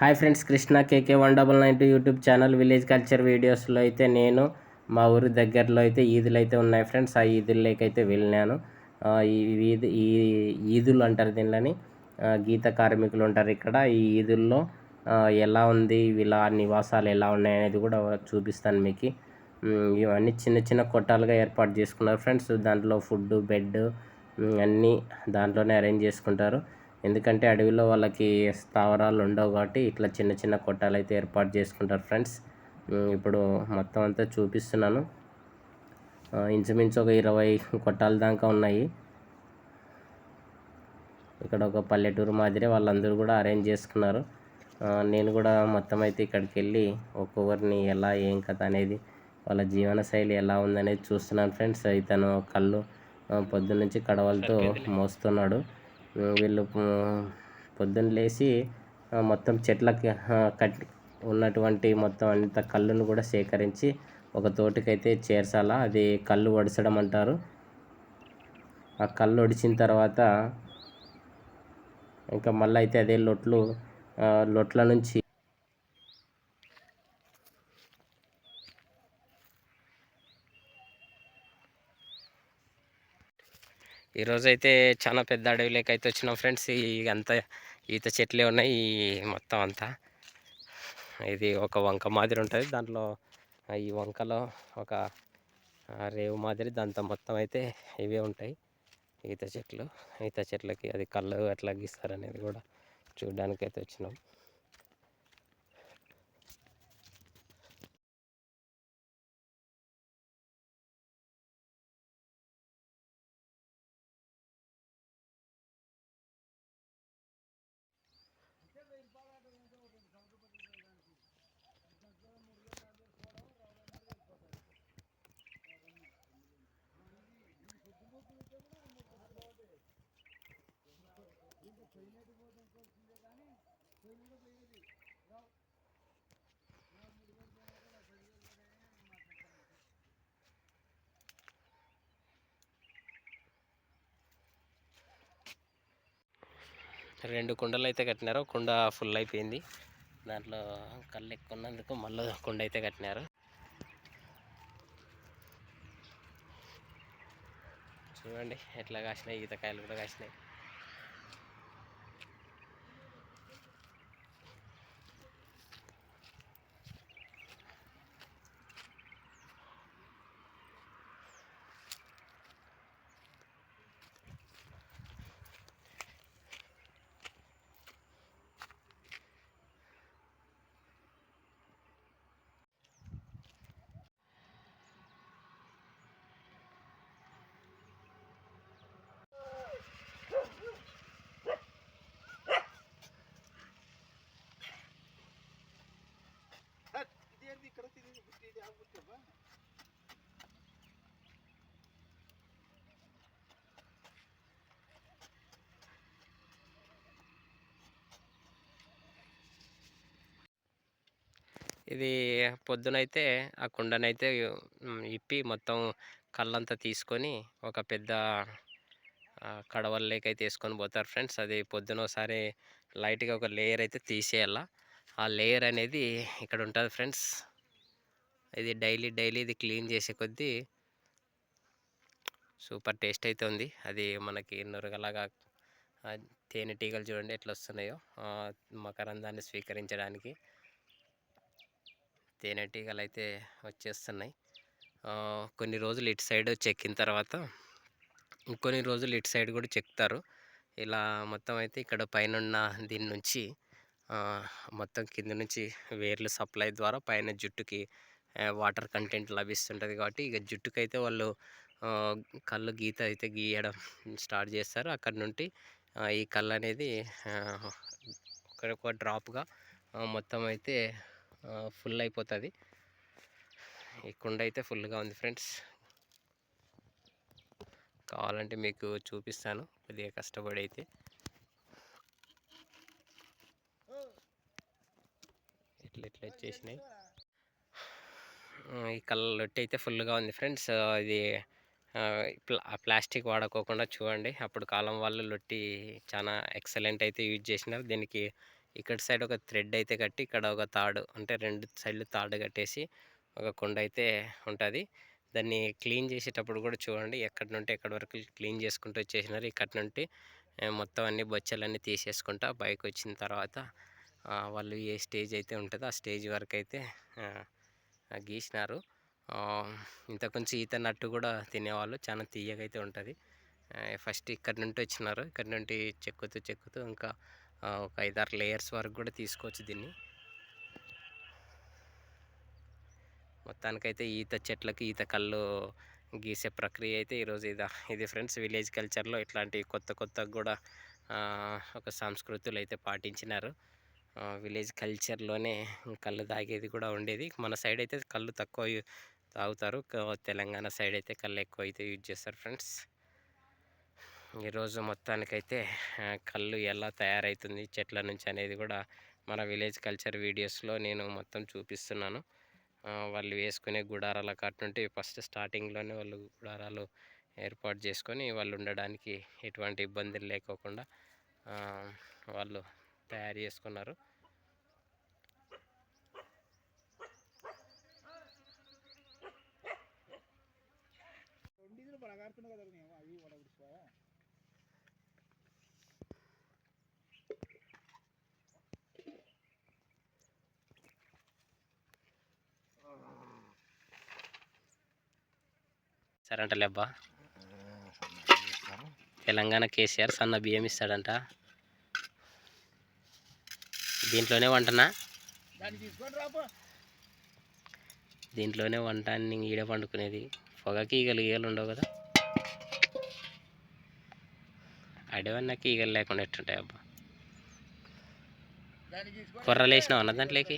Hi friends Krishna KK one double nine two YouTube channel village culture వీడియోస్లో అయితే నేను మా ఊరి దగ్గరలో అయితే ఈదులు అయితే ఉన్నాయి ఫ్రెండ్స్. ఆ ఈదుల్లోకి అయితే వెళ్ళినాను. ఈ ఈద్ ఈ ఈదులు అంటారు దీనిలోని. గీత కార్మికులు ఉంటారు ఇక్కడ. ఈ ఈదుల్లో ఎలా ఉంది ఇలా నివాసాలు ఎలా ఉన్నాయి అనేది కూడా చూపిస్తాను మీకు. ఇవన్నీ చిన్న చిన్న కొట్టాలుగా ఏర్పాటు చేసుకున్నారు ఫ్రెండ్స్. దాంట్లో ఫుడ్ బెడ్ అన్నీ దాంట్లోనే అరేంజ్ చేసుకుంటారు. ఎందుకంటే అడవిలో వాళ్ళకి స్థావరాలు ఉండవు కాబట్టి ఇట్లా చిన్న చిన్న కొట్టాలు అయితే ఏర్పాటు చేసుకుంటారు ఫ్రెండ్స్. ఇప్పుడు మొత్తం అంతా చూపిస్తున్నాను. ఇంచుమించు ఒక ఇరవై కొట్టాల దాకా ఉన్నాయి. ఇక్కడ ఒక పల్లెటూరు మాదిరి వాళ్ళందరూ కూడా అరేంజ్ చేసుకున్నారు. నేను కూడా మొత్తం అయితే ఇక్కడికి వెళ్ళి ఒక్కొక్కరిని ఎలా ఏం కథ అనేది వాళ్ళ జీవన శైలి ఎలా ఉందనేది చూస్తున్నాను ఫ్రెండ్స్. ఇతను కళ్ళు పొద్దున్నుంచి కడవలతో మోస్తున్నాడు. వీళ్ళు పొద్దున్న లేచి మొత్తం చెట్లకి కట్టి ఉన్నటువంటి మొత్తం అంత కళ్ళును కూడా సేకరించి ఒక తోటికైతే చేర్చాలా. అది కళ్ళు ఒడిచడం అంటారు. ఆ కళ్ళు ఒడిచిన తర్వాత ఇంకా మళ్ళీ అయితే అదే లొట్లు లొట్ల నుంచి ఈరోజైతే చాలా పెద్ద అడవిలోకి అయితే వచ్చినాం ఫ్రెండ్స్. అంతా ఈత చెట్లే ఉన్నాయి మొత్తం అంతా. ఇది ఒక వంక మాదిరి ఉంటుంది. దాంట్లో ఈ వంకలో ఒక రేవు మాదిరి దాంతో మొత్తం అయితే ఇవే ఉంటాయి. ఈత చెట్లు ఈత చెట్లకి అది కళ్ళు ఎట్లా గీస్తారనేది కూడా చూడడానికి అయితే వచ్చినాం. రెండు కుండలు అయితే కట్టినారు. కుండ ఫుల్ అయిపోయింది. దాంట్లో కళ్ళు ఎక్కువ ఉన్నందుకు మళ్ళీ కుండ అయితే కట్టినారు. చూడండి ఎట్లా కాసినాయి ఈతకాయలు కూడా కాసినాయి. ఇది పొద్దునైతే ఆ కుండనైతే ఇప్పి మొత్తం కళ్ళంతా తీసుకొని ఒక పెద్ద కడవల్లోకి అయితే వేసుకొని పోతారు ఫ్రెండ్స్. అది పొద్దున ఒకసారి లైట్గా ఒక లేయర్ అయితే తీసేయాల. ఆ లేయర్ అనేది ఇక్కడ ఉంటుంది ఫ్రెండ్స్. ఇది డైలీ డైలీ ఇది క్లీన్ చేసే కొద్దీ సూపర్ టేస్ట్ అయితే ఉంది అది మనకి నురగలాగా తేనెటీగలు చూడండి ఎట్లా వస్తున్నాయో మకరందాన్ని స్వీకరించడానికి తేనెటీగలు అయితే వచ్చేస్తున్నాయి. కొన్ని రోజులు ఇటు సైడ్ చెక్కిన తర్వాత ఇంకొన్ని రోజులు ఇటు సైడ్ కూడా చెక్తారు ఇలా మొత్తం అయితే ఇక్కడ పైన దీని నుంచి మొత్తం కింద నుంచి వేర్లు సప్లై ద్వారా పైన జుట్టుకి వాటర్ కంటెంట్ లభిస్తుంటుంది కాబట్టి ఇక జుట్టుకైతే వాళ్ళు కళ్ళు గీత అయితే గీయడం స్టార్ట్ చేస్తారు. అక్కడ నుండి ఈ కళ్ళు అనేది ఒక డ్రాప్గా మొత్తం అయితే ఫుల్ అయిపోతుంది. ఈ కుండ అయితే ఫుల్గా ఉంది ఫ్రెండ్స్. కావాలంటే మీకు చూపిస్తాను కొద్దిగా కష్టపడి అయితే. ఇట్లా ఇట్లా వచ్చేసినాయి? ఈ కళ్ళ లొట్టి అయితే ఫుల్గా ఉంది ఫ్రెండ్స్. ఇది ప్లాస్టిక్ వాడుకోకుండా చూడండి. అప్పుడు కాలం వాళ్ళు లొట్టి చాలా ఎక్సలెంట్ అయితే యూజ్ చేసినారు. దీనికి ఇక్కడ సైడ్ ఒక థ్రెడ్ అయితే కట్టి ఇక్కడ ఒక తాడు అంటే రెండు సైడ్లు తాడు కట్టేసి ఒక కుండ అయితే ఉంటుంది. దాన్ని క్లీన్ చేసేటప్పుడు కూడా చూడండి ఎక్కడి నుండి ఎక్కడి వరకు క్లీన్ చేసుకుంటూ వచ్చేసినారు. ఇక్కడ నుండి మొత్తం అన్ని బొచ్చలన్నీ తీసేసుకుంటా బైక్ వచ్చిన తర్వాత వాళ్ళు ఏ స్టేజ్ అయితే ఉంటుందో ఆ స్టేజ్ వరకు అయితే గీసినారు. ఇంత కొంచెం ఈత నట్టు కూడా తినేవాళ్ళు. చాలా తీయగా అయితే ఉంటుంది. ఫస్ట్ ఇక్కడ నుండి వచ్చినారు. ఇక్కడ నుండి చెక్కుతూ చెక్కుతూ ఇంకా ఒక ఐదారు లేయర్స్ వరకు కూడా తీసుకోవచ్చు దీన్ని. మొత్తానికైతే ఈత చెట్లకి ఈత కళ్ళు గీసే ప్రక్రియ అయితే ఈరోజు ఇది. ఇది ఫ్రెండ్స్ విలేజ్ కల్చర్లో ఇట్లాంటి కొత్త కొత్త కూడా ఒక సంస్కృతులు అయితే పాటించినారు. విలేజ్ కల్చర్లోనే కళ్ళు తాగేది కూడా ఉండేది. మన సైడ్ అయితే కళ్ళు తక్కువ తాగుతారు. తెలంగాణ సైడ్ అయితే కళ్ళు ఎక్కువ అయితే యూజ్ చేస్తారు ఫ్రెండ్స్. ఈరోజు మొత్తానికైతే కళ్ళు ఎలా తయారవుతుంది చెట్ల నుంచి అనేది కూడా మన విలేజ్ కల్చర్ వీడియోస్లో నేను మొత్తం చూపిస్తున్నాను. వాళ్ళు వేసుకునే గుడారాల కాటి నుండి ఫస్ట్ స్టార్టింగ్లోనే వాళ్ళు గుడారాలు ఏర్పాటు చేసుకొని వాళ్ళు ఉండడానికి ఎటువంటి ఇబ్బందులు లేకోకుండా వాళ్ళు తయారు చేసుకున్నారు. సరే అంటలేబ్బా తెలంగాణ కేసీఆర్ సన్న బియ్యం ఇస్తాడంట. దీంట్లోనే వంటనా? దీంట్లోనే వంట అని ఈడ పండుకునేది. పొగకి ఈగలు ఈగలు ఉండవు కదా. అడవన్నాకి ఈగలు లేకుండా ఎట్టుంటాయి అబ్బా కొర్రలు వేసినావు అన్న దాంట్లోకి?